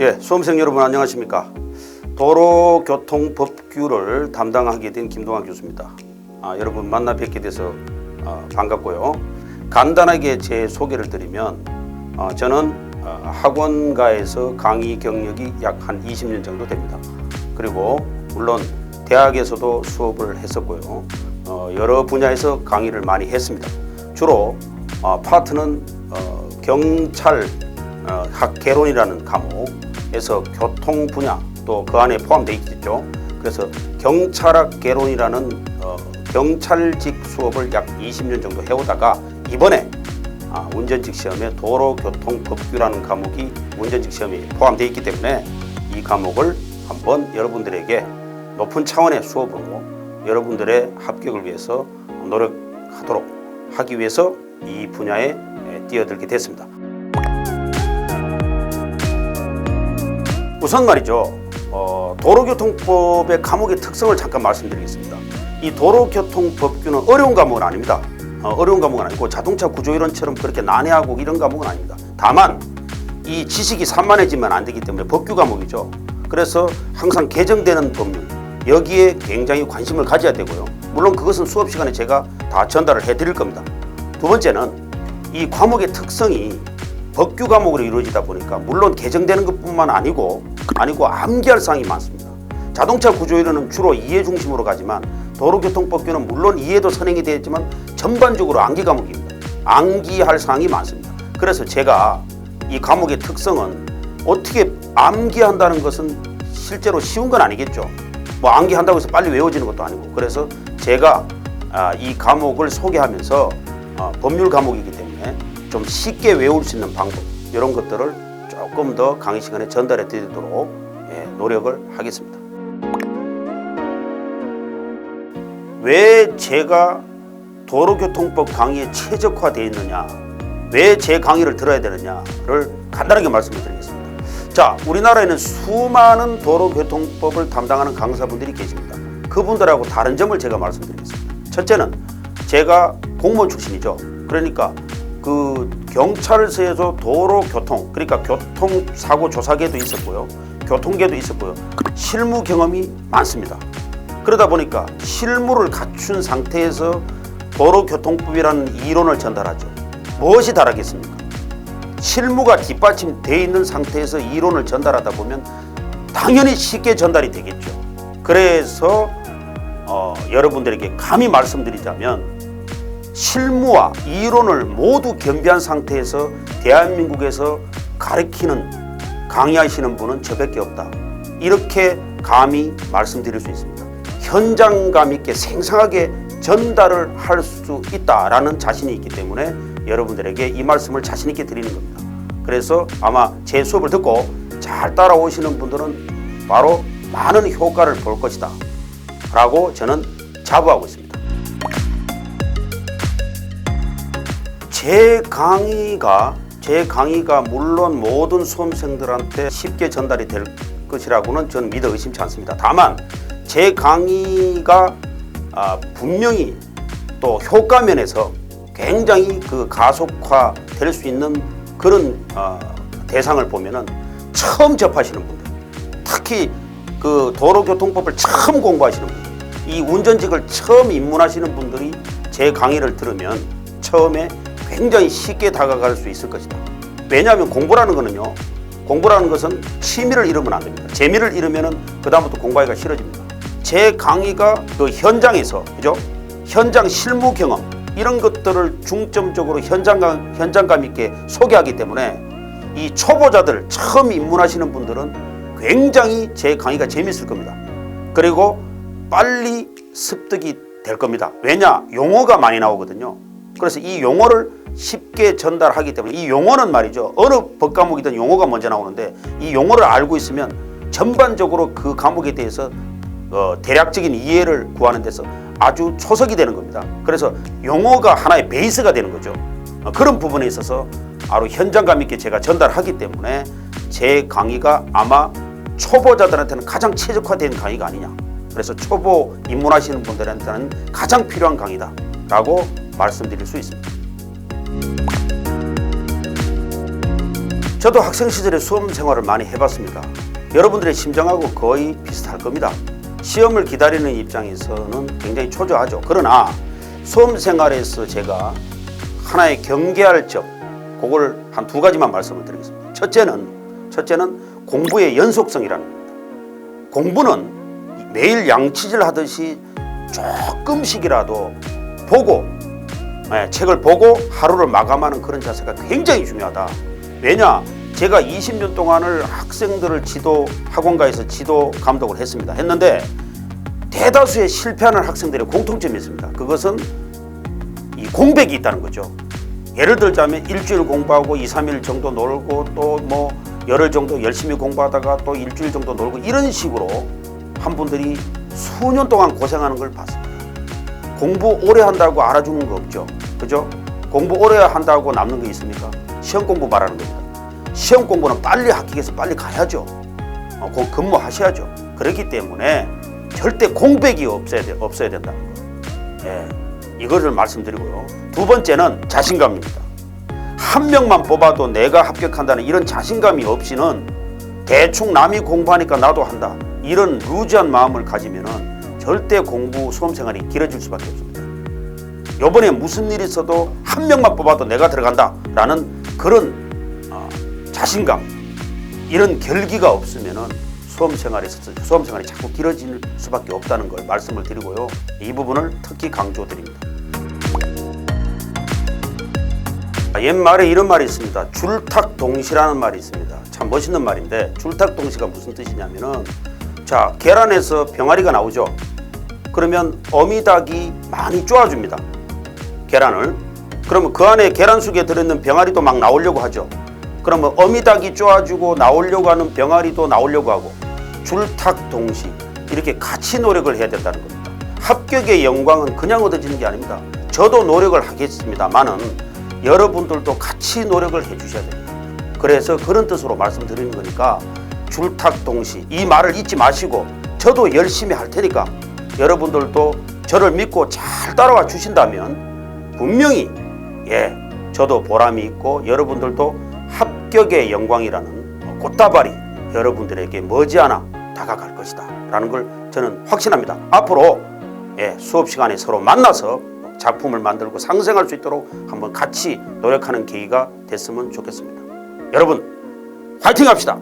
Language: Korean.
예, 수험생 여러분 안녕하십니까? 도로교통법규를 담당하게 된 김동환 교수입니다. 아, 여러분 만나 뵙게 돼서 아, 반갑고요. 간단하게 제 소개를 드리면 어, 저는 어, 학원가에서 강의 경력이 약 한 20년 정도 됩니다. 그리고 물론 대학에서도 수업을 했었고요. 어, 여러 분야에서 강의를 많이 했습니다. 주로 어, 파트는 어, 경찰 어, 학개론이라는 과목에서 교통 분야 또 그 안에 포함되어 있겠죠. 그래서 경찰학 개론이라는 어, 경찰직 수업을 약 20년 정도 해오다가 이번에 아, 운전직 시험에 도로교통법규라는 과목이 운전직 시험에 포함되어 있기 때문에 이 과목을 한번 여러분들에게 높은 차원의 수업으로 여러분들의 합격을 위해서 노력하도록 하기 위해서 이 분야에 에, 뛰어들게 됐습니다. 우선 말이죠. 어, 도로교통법의 과목의 특성을 잠깐 말씀드리겠습니다. 이 도로교통법규는 어려운 과목은 아닙니다. 어, 려운 과목은 아니고 자동차 구조이론처럼 그렇게 난해하고 이런 과목은 아닙니다. 다만 이 지식이 산만해지면 안 되기 때문에 법규 과목이죠. 그래서 항상 개정되는 법률 여기에 굉장히 관심을 가져야 되고요. 물론 그것은 수업 시간에 제가 다 전달을 해드릴 겁니다. 두 번째는 이 과목의 특성이 법규 과목으로 이루어지다 보니까 물론 개정되는 것뿐만 아니고 아니고 암기할 사항이 많습니다. 자동차 구조이론은 주로 이해 중심으로 가지만 도로교통법규는 물론 이해도 선행이 되어 있지만 전반적으로 암기 과목입니다. 암기할 사항이 많습니다. 그래서 제가 이 과목의 특성은 어떻게 암기한다는 것은 실제로 쉬운 건 아니겠죠. 뭐 암기한다고 해서 빨리 외워지는 것도 아니고 그래서 제가 아, 이 과목을 소개하면서 어, 법률 과목이기 때문에 좀 쉽게 외울 수 있는 방법 이런 것들을 조금 더 강의 시간에 전달해 드리도록 예, 노력을 하겠습니다. 왜 제가 도로교통법 강의에 최적화되어 있느냐, 왜 제 강의를 들어야 되느냐를 간단하게 말씀을 드리겠습니다. 자, 우리나라에는 수많은 도로교통법을 담당하는 강사분들이 계십니다. 그분들하고 다른 점을 제가 말씀드리겠습니다. 첫째는 제가 공무원 출신이죠. 그러니까 그 경찰서에서 도로 교통, 그러니까 교통 사고 조사계도 있었고요. 교통계도 있었고요. 실무 경험이 많습니다. 그러다 보니까 실무를 갖춘 상태에서 도로교통법이라는 이론을 전달하죠. 무엇이 다르겠습니까? 실무가 뒷받침되어 있는 상태에서 이론을 전달하다 보면 당연히 쉽게 전달이 되겠죠. 그래서 어, 여러분들에게 감히 말씀드리자면 실무와 이론을 모두 겸비한 상태에서 대한민국에서 가르치는 강의하시는 분은 저밖에 없다. 이렇게 감히 말씀드릴 수 있습니다. 현장감 있게 생생하게 전달을 할 수 있다라는 자신이 있기 때문에 여러분들에게 이 말씀을 자신 있게 드리는 겁니다. 그래서 아마 제 수업을 듣고 잘 따라오시는 분들은 바로 많은 효과를 볼 것이다. 라고 저는 자부하고 있습니다. 제 강의가 제 강의가 물론 모든 수험생들한테 쉽게 전달이 될 것이라고는 저는 믿어 의심치 않습니다. 다만 제 강의가 아, 분명히 또 효과 면에서 굉장히 그 가속화 될 수 있는 그런 어, 대상을 보면은 처음 접하시는 분들 특히 그 도로교통법을 처음 공부하시는 분들 이 운전직을 처음 입문하시는 분들이 제 강의를 들으면 처음에 굉장히 쉽게 다가갈 수 있을 것이다. 왜냐하면 공부라는 거는요. 공부라는 것은 취미를 잃으면 안 됩니다. 재미를 잃으면은 그다음부터 공부하기가 싫어집니다. 제 강의가 그 현장에서 그죠? 현장 실무 경험 이런 것들을 중점적으로 현장감 현장감 있게 소개하기 때문에 이 초보자들 처음 입문하시는 분들은 굉장히 제 강의가 재밌을 겁니다. 그리고 빨리 습득이 될 겁니다. 왜냐? 용어가 많이 나오거든요. 그래서 이 용어를 쉽게 전달하기 때문에 이 용어는 말이죠. 어느 법 과목이든 용어가 먼저 나오는데 이 용어를 알고 있으면 전반적으로 그 과목에 대해서 어, 대략적인 이해를 구하는 데서 아주 초석이 되는 겁니다. 그래서 용어가 하나의 베이스가 되는 거죠. 어, 그런 부분에 있어서 아주 현장감 있게 제가 전달하기 때문에 제 강의가 아마 초보자들한테는 가장 최적화된 강의가 아니냐. 그래서 초보 입문하시는 분들한테는 가장 필요한 강의다라고 말씀드릴 수 있습니다. 저도 학생 시절에 수험 생활을 많이 해봤습니다. 여러분들의 심정하고 거의 비슷할 겁니다. 시험을 기다리는 입장에서는 굉장히 초조하죠. 그러나 수험 생활에서 제가 하나의 경계할 점, 그걸 한 두 가지만 말씀을 드리겠습니다. 첫째는 첫째는 공부의 연속성이라는 겁니다. 공부는 매일 양치질 하듯이 조금씩이라도 보고 예, 책을 보고 하루를 마감하는 그런 자세가 굉장히 중요하다. 왜냐? 제가 20년 동안을 학생들을 지도 학원가에서 지도 감독을 했습니다. 했는데 대다수의 실패하는 학생들의 공통점이 있습니다. 그것은 이 공백이 있다는 거죠. 예를 들자면 일주일 공부하고 2, 3일 정도 놀고 또 뭐 열흘 정도 열심히 공부하다가 또 일주일 정도 놀고 이런 식으로 한 분들이 수년 동안 고생하는 걸 봤습니다. 공부 오래 한다고 알아주는 거 없죠. 그죠? 공부 오래 한다고 남는 거 있습니까? 시험 공부 말하는 겁니다. 시험 공부는 빨리 합격해서 빨리 가야죠. 어, 그 근무하셔야죠. 그렇기 때문에 절대 공백이 없어야, 돼, 없어야 된다는 거. 예, 이거를 말씀드리고요. 두 번째는 자신감입니다. 한 명만 뽑아도 내가 합격한다는 이런 자신감이 없이는 대충 남이 공부하니까 나도 한다. 이런 루즈한 마음을 가지면은 절대 공부 수험 생활이 길어질 수밖에 없습니다. 요번에 무슨 일이 있어도 한 명만 뽑아도 내가 들어간다라는 그런 어, 자신감 이런 결기가 없으면은 수험 생활에 수험 생활이 자꾸 길어질 수밖에 없다는 걸 말씀을 드리고요. 이 부분을 특히 강조드립니다. 옛말에 이런 말이 있습니다. 줄탁동시라는 말이 있습니다. 참 멋있는 말인데 줄탁동시가 무슨 뜻이냐면은 자 계란에서 병아리가 나오죠. 그러면 어미닭이 많이 쪼아줍니다. 계란을. 그러면 그 안에 계란 속에 들어있는 병아리도 막 나오려고 하죠. 그러면 어미닭이 쪼아주고 나오려고 하는 병아리도 나오려고 하고 줄탁동시 이렇게 같이 노력을 해야 된다는 겁니다. 합격의 영광은 그냥 얻어지는 게 아닙니다. 저도 노력을 하겠습니다만은 여러분들도 같이 노력을 해주셔야 됩니다. 그래서 그런 뜻으로 말씀드리는 거니까 줄탁 동시 이 말을 잊지 마시고 저도 열심히 할 테니까 여러분들도 저를 믿고 잘 따라와 주신다면 분명히 예 저도 보람이 있고 여러분들도 합격의 영광이라는 꽃다발이 여러분들에게 머지않아 다가갈 것이다 라는 걸 저는 확신합니다. 앞으로 예, 수업 시간에 서로 만나서 작품을 만들고 상생할 수 있도록 한번 같이 노력하는 계기가 됐으면 좋겠습니다. 여러분 화이팅 합시다